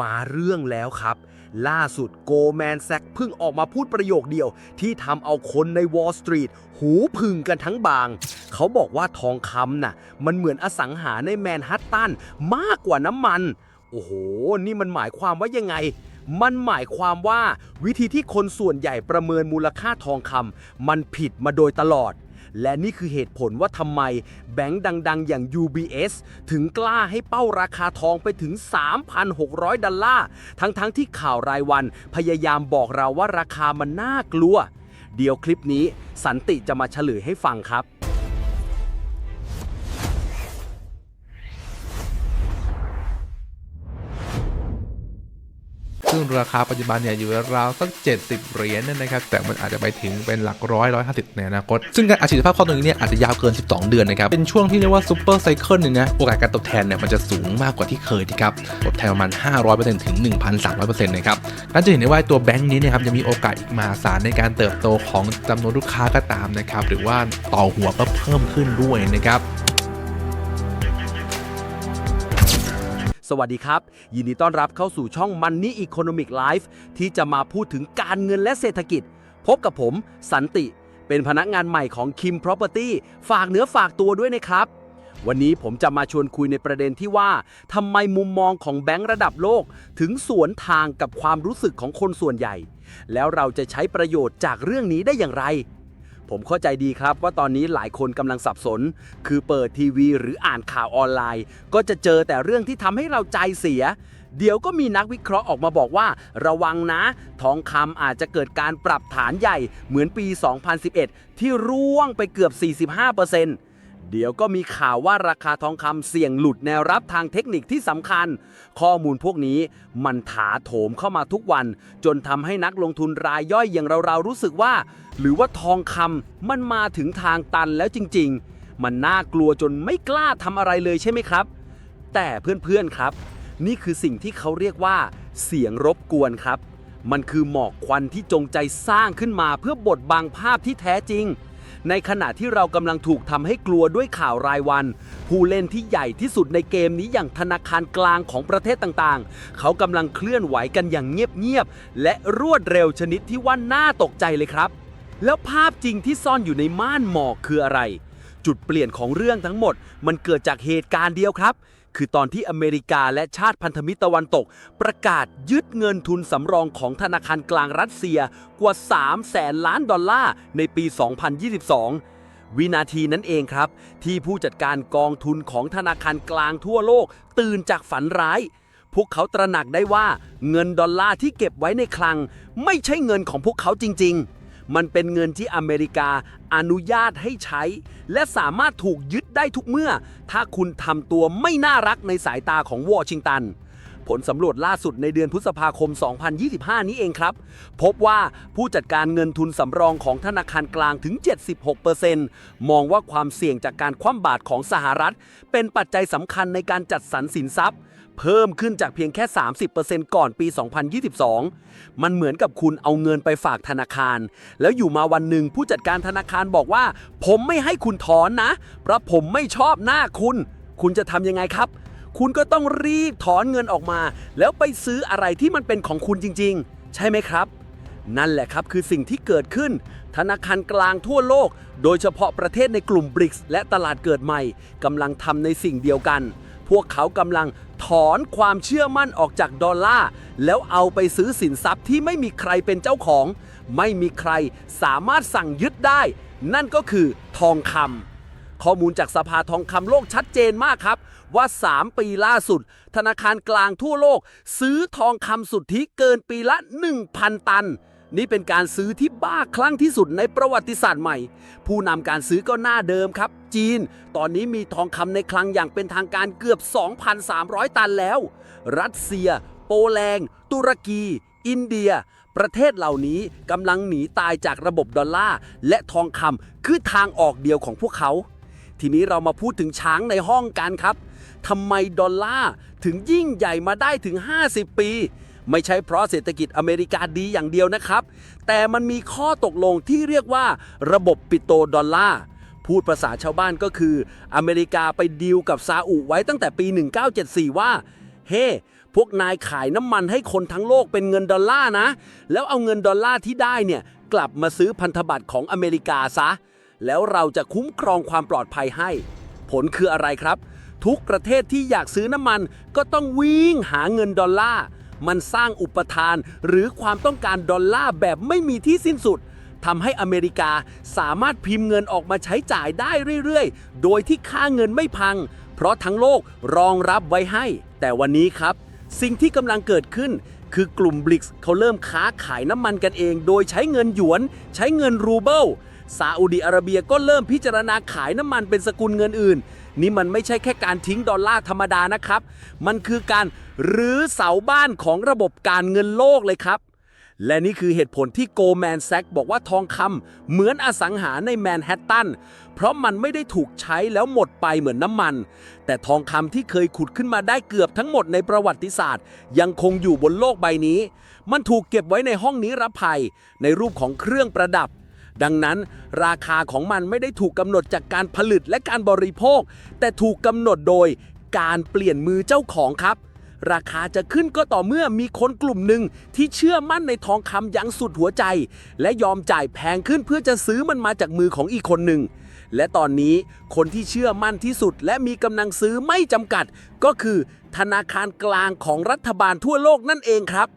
มาเรื่องแล้วครับ ล่าสุดโกลแมนแซกเพิ่งออกมาพูดประโยคเดียว ที่ทำเอาคนในวอล l ์สตรีทหูพึ่งกันทั้งบาง เขาบอกว่าทองคำน่ะ มันเหมือนอสังหาในแมนฮัตตันมากกว่าน้ำมัน โอ้โห นี่มันหมายความว่ายังไงมันหมายความว่าวิธีที่คนส่วนใหญ่ประเมินมูลค่าทองคำมันผิดมาโดยตลอด และนี่คือเหตุผลว่าทำไมแบงก์ดังๆ อย่าง UBS ถึงกล้าให้เป้าราคาทองไปถึง 3,600 ดอลลาร์ ทั้งๆที่ข่าวรายวันพยายามบอกเราว่าราคามันน่ากลัว เดี๋ยวคลิปนี้สันติจะมาเฉลยให้ฟังครับ ซึ่งราคาปัจจุบันเนี่ยอยู่ราวๆสัก 70 เหรียญนี่ยนะครับ แต่มันอาจจะไปถึงเป็นหลักร้อยร้อยห้าสิบในอนาคต ซึ่งการอัดฉีดภาพข้าตรงนี้เนี่ยอาจจะยาวเกิน 12 เดือนนะครับ เป็นช่วงที่เรียกว่าซูเปอร์ไซเคิลเนี่ยนะ โอกาสการตอบแทนเนี่ยมันจะสูงมากกว่าที่เคยนะครับ ตอบแทนประมาณ 500%ถึง 1,300%นะครับนั่นจะเห็นได้ว่าตัวแบงค์นี้นะครับยังมีโอกาสอีกมหาศาลในการเติบโตของจำนวนลูกค้าก็ตามนะครับ หรือว่าต่อหัวก็เพิ่มขึ้นด้วยนะครับ สวัสดีครับ ยินดีต้อนรับเข้าสู่ช่อง Money Economic Life ที่จะมาพูดถึงการเงินและเศรษฐกิจ พบกับผมสันติ เป็นพนักงานใหม่ของ Kim Property ฝากเนื้อฝากตัวด้วยนะครับ วันนี้ผมจะมาชวนคุยในประเด็นที่ว่าทำไมมุมมองของแบงก์ระดับโลก ถึงสวนทางกับความรู้สึกของคนส่วนใหญ่ แล้วเราจะใช้ประโยชน์จากเรื่องนี้ได้อย่างไร ผมเข้าใจดีครับว่าตอนนี้หลายคนกำลังสับสน คือเปิดทีวีหรืออ่านข่าวออนไลน์ ก็จะเจอแต่เรื่องที่ทำให้เราใจเสีย เดี๋ยวก็มีนักวิเคราะห์ออกมาบอกว่า ระวังนะ ทองคำอาจจะเกิดการปรับฐานใหญ่เหมือนปี 2011 ที่ร่วงไปเกือบ 45%เเดี๋ยวก็มีข่าวว่าราคาทองคำเสี่ยงหลุดแนวรับทางเทคนิคที่สำคัญ ข้อมูลพวกนี้มันถาโถมเข้ามาทุกวัน จนทำให้นักลงทุนรายย่อยอย่างเราๆรู้สึกว่า หรือว่าทองคำมันมาถึงทางตันแล้วจริง ๆ มันน่ากลัวจนไม่กล้าทำอะไรเลยใช่ไหมครับ แต่เพื่อนๆครับ นี่คือสิ่งที่เขาเรียกว่า เสียงรบกวนครับ มันคือหมอกควันที่จงใจสร้างขึ้นมาเพื่อบดบังภาพที่แท้จริง ในขณะที่เรากำลังถูกทำให้กลัวด้วยข่าวรายวัน ผู้เล่นที่ใหญ่ที่สุดในเกมนี้อย่างธนาคารกลางของประเทศต่างๆ เขากำลังเคลื่อนไหวกันอย่างเงียบๆและรวดเร็วชนิดที่ว่าน่าตกใจเลยครับ แล้วภาพจริงที่ซ่อนอยู่ในม่านหมอกคืออะไร จุดเปลี่ยนของเรื่องทั้งหมด มันเกิดจากเหตุการณ์เดียวครับ คือตอนที่อเมริกาและชาติพันธมิตรตะวันตก ประกาศยึดเงินทุนสำรองของธนาคารกลางรัสเซียกว่า3แสนล้านดอลลาร์ในปี 2022วินาทีนั้นเองครับ ที่ผู้จัดการกองทุนของธนาคารกลางทั่วโลก ตื่นจากฝันร้าย พวกเขาตระหนักได้ว่าเงินดอลลาร์ที่เก็บไว้ในคลัง ไม่ใช่เงินของพวกเขาจริง ๆ มันเป็นเงินที่อเมริกาอนุญาตให้ใช้ และสามารถถูกยึดได้ทุกเมื่อ ถ้าคุณทำตัวไม่น่ารักในสายตาของวอชิงตัน ผลสำรวจล่าสุดในเดือนพฤษภาคม 2025 นี้เองครับ พบว่าผู้จัดการเงินทุนสำรองของธนาคารกลางถึง 76%มองว่าความเสี่ยงจากการคว่ำบาตรของสหรัฐ เป็นปัจจัยสำคัญในการจัดสรรสินทรัพย์ เพิ่มขึ้นจากเพียงแค่ 30%ก่อนปี 2022 มันเหมือนกับคุณเอาเงินไปฝากธนาคาร แล้วอยู่มาวันหนึ่งผู้จัดการธนาคารบอกว่า ผมไม่ให้คุณถอนนะ เพราะผมไม่ชอบหน้าคุณ คุณจะทำยังไงครับ คุณก็ต้องรีบถอนเงินออกมา แล้วไปซื้ออะไรที่มันเป็นของคุณจริง ๆ ใช่ไหมครับนั่นแหละครับคือสิ่งที่เกิดขึ้น ธนาคารกลางทั่วโลก โดยเฉพาะประเทศในกลุ่มบริกส์และตลาดเกิดใหม่กำลังทำในสิ่งเดียวกัน พวกเขากำลัง ถอนความเชื่อมั่นออกจากดอลลาร์แล้วเอาไปซื้อสินทรัพย์ที่ไม่มีใครเป็นเจ้าของ ไม่มีใครสามารถสั่งยึดได้ นั่นก็คือทองคำข้อมูลจากสภาทองคำโลกชัดเจนมากครับ ว่า 3 ปีล่าสุด ธนาคารกลางทั่วโลก ซื้อทองคำสุทธิเกินปีละ 1,000 ตัน นี่เป็นการซื้อที่บ้าคลั่งที่สุดในประวัติศาสตร์ใหม่ ผู้นำการซื้อก็หน้าเดิมครับ จีน ตอนนี้มีทองคำในคลังอย่างเป็นทางการเกือบ 2,300 ตันแล้ว รัสเซีย โปแลนด์ตุรกี อินเดีย ประเทศเหล่านี้กำลังหนีตายจากระบบดอลลาร์และทองคำคือทางออกเดียวของพวกเขา ทีนี้เรามาพูดถึงช้างในห้องกันครับทำไมดอลลาร์ถึงยิ่งใหญ่มาได้ถึง 50 ปี ไม่ใช่เพราะเศรษฐกิจอเมริกาดีอย่างเดียวนะครับ แต่มันมีข้อตกลงที่เรียกว่าระบบปิโตดอลลาร์พูดภาษาชาวบ้านก็คือ อเมริกาไปดีลกับซาอุไว้ตั้งแต่ปี 1974 ว่า เฮ้พพวกนายขายน้ำมันให้คนทั้งโลกเป็นเงินดอลลาร์นะ แล้วเอาเงินดอลลาร์ที่ได้เนี่ย กลับมาซื้อพันธบัตรของอเมริกาซะ แล้วเราจะคุ้มครองความปลอดภัยให้ ผลคืออะไรครับ ทุกประเทศที่อยากซื้อน้ำมันก็ต้องวิ่งหาเงินดอลลาร์ มันสร้างอุปทานหรือความต้องการดอลลาร์แบบไม่มีที่สิ้นสุดทำให้อเมริกาสามารถพิมพ์เงินออกมาใช้จ่ายได้เรื่อยๆ โดยที่ค่าเงินไม่พัง เพราะทั้งโลกรองรับไว้ให้ แต่วันนี้ครับ สิ่งที่กำลังเกิดขึ้น คือกลุ่มบลิกส์เขาเริ่มค้าขายน้ำมันกันเอง โดยใช้เงินหยวน ใช้เงินรูเบิลซาอุดิอาระเบียก็เริ่มพิจารณาขายน้ำมันเป็นสกุลเงินอื่น นี่มันไม่ใช่แค่การทิ้งดอลลาร์ธรรมดานะครับ มันคือการรื้อเสาบ้านของระบบการเงินโลกเลยครับ และนี่คือเหตุผลที่โกลแมนแซกบอกว่าทองคำเหมือนอสังหาในแมนฮัตตัน เพราะมันไม่ได้ถูกใช้แล้วหมดไปเหมือนน้ำมัน แต่ทองคำที่เคยขุดขึ้นมาได้เกือบทั้งหมดในประวัติศาสตร์ ยังคงอยู่บนโลกใบนี้ มันถูกเก็บไว้ในห้องนิรภัย ในรูปของเครื่องประดับ ดังนั้นราคาของมันไม่ได้ถูกกำหนดจากการผลิตและการบริโภค แต่ถูกกำหนดโดยการเปลี่ยนมือเจ้าของครับ ราคาจะขึ้นก็ต่อเมื่อมีคนกลุ่มหนึ่งที่เชื่อมั่นในทองคำอย่างสุดหัวใจ และยอมจ่ายแพงขึ้นเพื่อจะซื้อมันมาจากมือของอีกคนหนึ่งและตอนนี้คนที่เชื่อมั่นที่สุดและมีกำลังซื้อไม่จำกัด ก็คือธนาคารกลางของรัฐบาลทั่วโลกนั่นเองครับ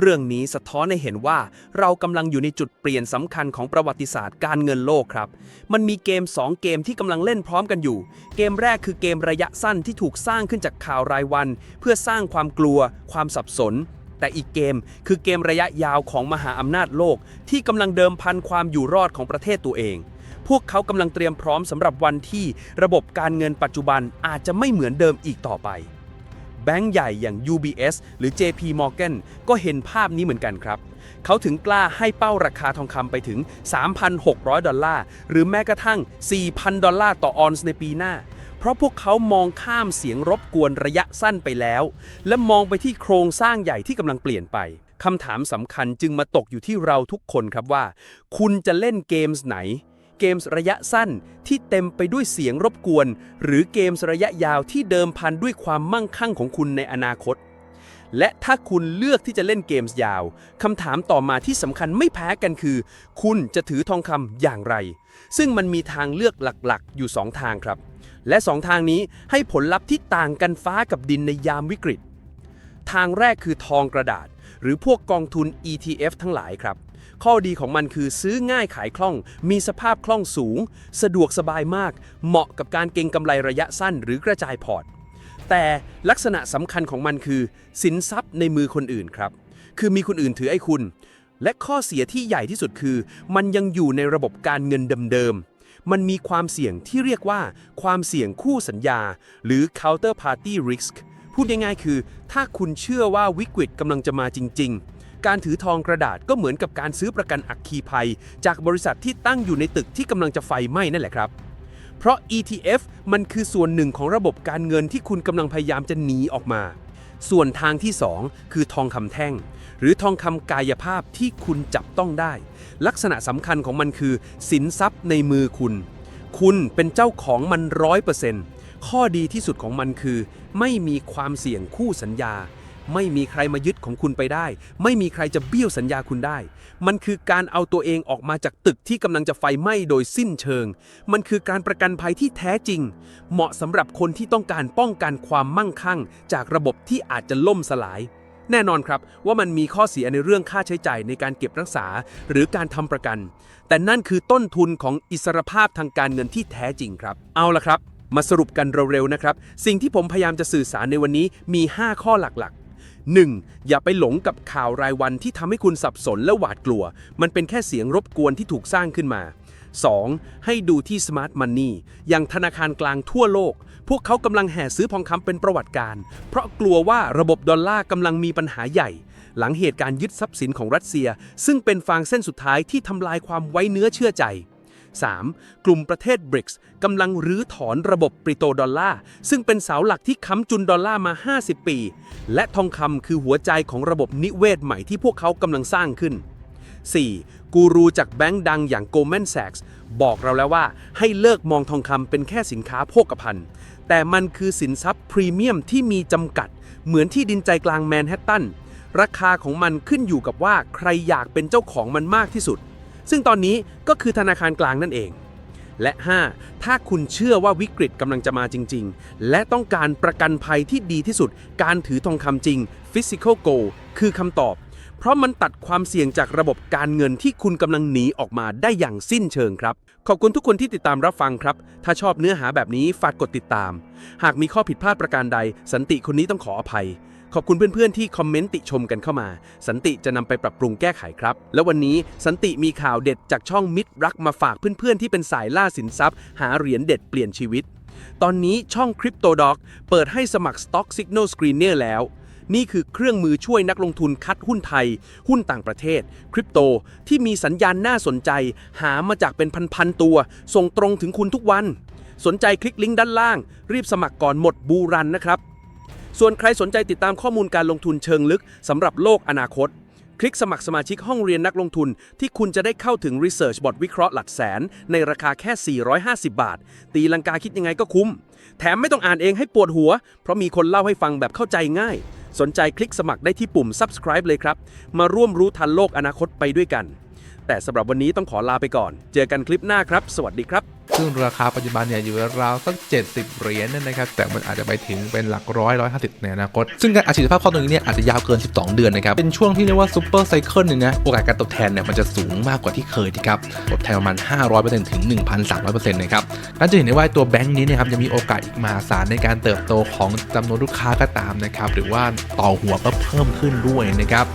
เรื่องนี้สะท้อนให้เห็นว่าเรากำลังอยู่ในจุดเปลี่ยนสำคัญของประวัติศาสตร์การเงินโลกครับ มันมีเกม 2 เกมที่กำลังเล่นพร้อมกันอยู่ เกมแรกคือเกมระยะสั้นที่ถูกสร้างขึ้นจากข่าวรายวัน เพื่อสร้างความกลัว ความสับสน แต่อีกเกมคือเกมระยะยาวของมหาอำนาจโลก ที่กำลังเดิมพันความอยู่รอดของประเทศตัวเองพวกเขากำลังเตรียมพร้อมสำหรับวันที่ระบบการเงินปัจจุบันอาจจะไม่เหมือนเดิมอีกต่อไป แบงก์ใหญ่อย่าง UBS หรือ JP Morgan ก็เห็นภาพนี้เหมือนกันครับ เขาถึงกล้าให้เป้าราคาทองคำไปถึง 3,600 ดอลลาร์ หรือแม้กระทั่ง 4,000 ดอลลาร์ต่อออนซ์ในปีหน้า เพราะพวกเขามองข้ามเสียงรบกวนระยะสั้นไปแล้ว และมองไปที่โครงสร้างใหญ่ที่กำลังเปลี่ยนไปคำถามสำคัญจึงมาตกอยู่ที่เราทุกคนครับว่า คุณจะเล่นเกมส์ไหน เกมส์ระยะสั้นที่เต็มไปด้วยเสียงรบกวน หรือเกมส์ระยะยาวที่เดิมพันด้วยความมั่งคั่งของคุณในอนาคต และถ้าคุณเลือกที่จะเล่นเกมส์ยาวคำถามต่อมาที่สำคัญไม่แพ้กันคือ คุณจะถือทองคำอย่างไร ซึ่งมันมีทางเลือกหลักๆ อยู่ 2 ทางครับ และ 2 ทางนี้ให้ผลลัพธ์ที่ต่างกันฟ้ากับดินในยามวิกฤต ทางแรกคือทองกระดาษ หรือพวกกองทุน ETF ทั้งหลายครับ ข้อดีของมันคือซื้อง่ายขายคล่อง มีสภาพคล่องสูง สะดวกสบายมาก เหมาะกับการเก็งกำไรระยะสั้นหรือกระจายพอร์ต แต่ลักษณะสำคัญของมันคือ สินทรัพย์ในมือคนอื่นครับ คือมีคนอื่นถือไอ้คุณ และข้อเสียที่ใหญ่ที่สุดคือ มันยังอยู่ในระบบการเงินเดิมๆ มันมีความเสี่ยงที่เรียกว่า ความเสี่ยงคู่สัญญา หรือ counterparty risk พูดง่ายๆคือ ถ้าคุณเชื่อว่าวิกฤตกำลังจะมาจริง ๆ การถือทองกระดาษก็เหมือนกับการซื้อประกันอัคคีภัย จากบริษัทที่ตั้งอยู่ในตึกที่กำลังจะไฟไหม้นั่นแหละครับ เพราะ ETF มันคือส่วนหนึ่งของระบบการเงินที่คุณกำลังพยายามจะหนีออกมา ส่วนทางที่ 2 คือทองคำแท่ง หรือทองคำกายภาพที่คุณจับต้องได้ ลักษณะสำคัญของมันคือ สินทรัพย์ในมือคุณ คุณเป็นเจ้าของมันร้อยเปอร์เซ็นต์ข้อดีที่สุดของมันคือ ไม่มีความเสี่ยงคู่สัญญา ไม่มีใครมายึดของคุณไปได้ ไม่มีใครจะเบี้ยวสัญญาคุณได้ มันคือการเอาตัวเองออกมาจากตึกที่กำลังจะไฟไหม้โดยสิ้นเชิง มันคือการประกันภัยที่แท้จริง เหมาะสำหรับคนที่ต้องการป้องกันความมั่งคั่ง จากระบบที่อาจจะล่มสลาย แน่นอนครับว่ามันมีข้อเสียในเรื่องค่าใช้จ่ายในการเก็บรักษา หรือการทำประกัน แต่นั่นคือต้นทุนของอิสรภาพทางการเงินที่แท้จริงครับ เอาละครับมาสรุปกันเร็วๆนะครับ สิ่งที่ผมพยายามจะสื่อสารในวันนี้มี 5 ข้อหลักๆ 1. อย่าไปหลงกับข่าวรายวันที่ทำให้คุณสับสนและหวาดกลัว มันเป็นแค่เสียงรบกวนที่ถูกสร้างขึ้นมา 2. ให้ดูที่ Smart Money อย่างธนาคารกลางทั่วโลก พวกเขากำลังแห่ซื้อทองคำเป็นประวัติการ เพราะกลัวว่าระบบดอลลาร์กำลังมีปัญหาใหญ่ หลังเหตุการณ์ยึดทรัพย์สินของรัสเซีย ซึ่งเป็นฟางเส้นสุดท้ายที่ทำลายความไว้เนื้อเชื่อใจ 3. กลุ่มประเทศบริกส์กำลังรื้อถอนระบบปริโตดอลลาร์ซึ่งเป็นเสาหลักที่ค้ำจุนดอลลาร์มา 50 ปี และทองคำคือหัวใจของระบบนิเวศใหม่ที่พวกเขากำลังสร้างขึ้น 4. กูรูจากแบงก์ดังอย่าง Goldman Sachs บอกเราแล้วว่าให้เลิกมองทองคำเป็นแค่สินค้าโภคภัณฑ์ แต่มันคือสินทรัพย์พรีเมียมที่มีจำกัด เหมือนที่ดินใจกลางแมนฮัตตัน ราคาของมันขึ้นอยู่กับว่าใครอยากเป็นเจ้าของมันมากที่สุด ซึ่งตอนนี้ก็คือธนาคารกลางนั่นเอง และ 5. ถ้าคุณเชื่อว่าวิกฤตกำลังจะมาจริง ๆ และต้องการประกันภัยที่ดีที่สุด การถือทองคำจริง Physical Gold คือคำตอบ เพราะมันตัดความเสี่ยงจากระบบการเงินที่คุณกำลังหนีออกมาได้อย่างสิ้นเชิงครับ ขอบคุณทุกคนที่ติดตามรับฟังครับ ถ้าชอบเนื้อหาแบบนี้ฝากกดติดตาม หากมีข้อผิดพลาดประการใด สันติคนนี้ต้องขออภัย ขอบคุณเพื่อนๆที่คอมเมนต์ติชมกันเข้ามา สันติจะนำไปปรับปรุงแก้ไขครับ แล้ววันนี้สันติมีข่าวเด็ดจากช่องมิตรรักมาฝากเพื่อนๆที่เป็นสายล่าสินทรัพย์ หาเหรียญเด็ดเปลี่ยนชีวิต ตอนนี้ช่อง Crypto Dog เปิดให้สมัคร Stock Signal Screener แล้ว นี่คือเครื่องมือช่วยนักลงทุนคัดหุ้นไทย หุ้นต่างประเทศ คริปโต ที่มีสัญญาณน่าสนใจ หามาจากเป็นพันๆตัว ส่งตรงถึงคุณทุกวัน สนใจคลิกลิงก์ด้านล่าง รีบสมัครก่อนหมดบูรันนะครับ ส่วนใครสนใจติดตามข้อมูลการลงทุนเชิงลึกสำหรับโลกอนาคตคลิกสมัครสมาชิกห้องเรียนนักลงทุน ที่คุณจะได้เข้าถึง Research บทวิเคราะห์หลักแสน ในราคาแค่ 450 บาท ตีลังกาคิดยังไงก็คุ้ม แถมไม่ต้องอ่านเองให้ปวดหัว เพราะมีคนเล่าให้ฟังแบบเข้าใจง่าย สนใจคลิกสมัครได้ที่ปุ่ม subscribe เลยครับ มาร่วมรู้ทันโลกอนาคตไปด้วยกัน แต่สำหรับวันนี้ต้องขอลาไปก่อน เจอกันคลิปหน้าครับ สวัสดีครับ ซึ่งราคาปัจจุบันเนี่ยอยู่ราวสัก 70 เหรียญนี่ยนะครับ แต่มันอาจจะไปถึงเป็นหลักร้อยร้อยห้าสิบในอนาคต ซึ่งการอัดฉีดภาพข้อตรงนี้เนี่ยอาจจะยาวเกิน 12 เดือนนะครับ เป็นช่วงที่เรียกว่าซูเปอร์ไซเคิลเนี่ยนะ โอกาสการตอบแทนเนี่ยมันจะสูงมากกว่าที่เคยนะครับ ตอบแทนประมาณ 500%ถึง 1,300%นะครับนั่นจะเห็นได้ว่าตัวแบงค์นี้นะครับยังมีโอกาสอีกมหาศาลในการเติบโตของจำนวนลูกค้าก็ตามนะครับ หรือว่าต่อหัวก็เพิ่มขึ้นด้วยนะครับ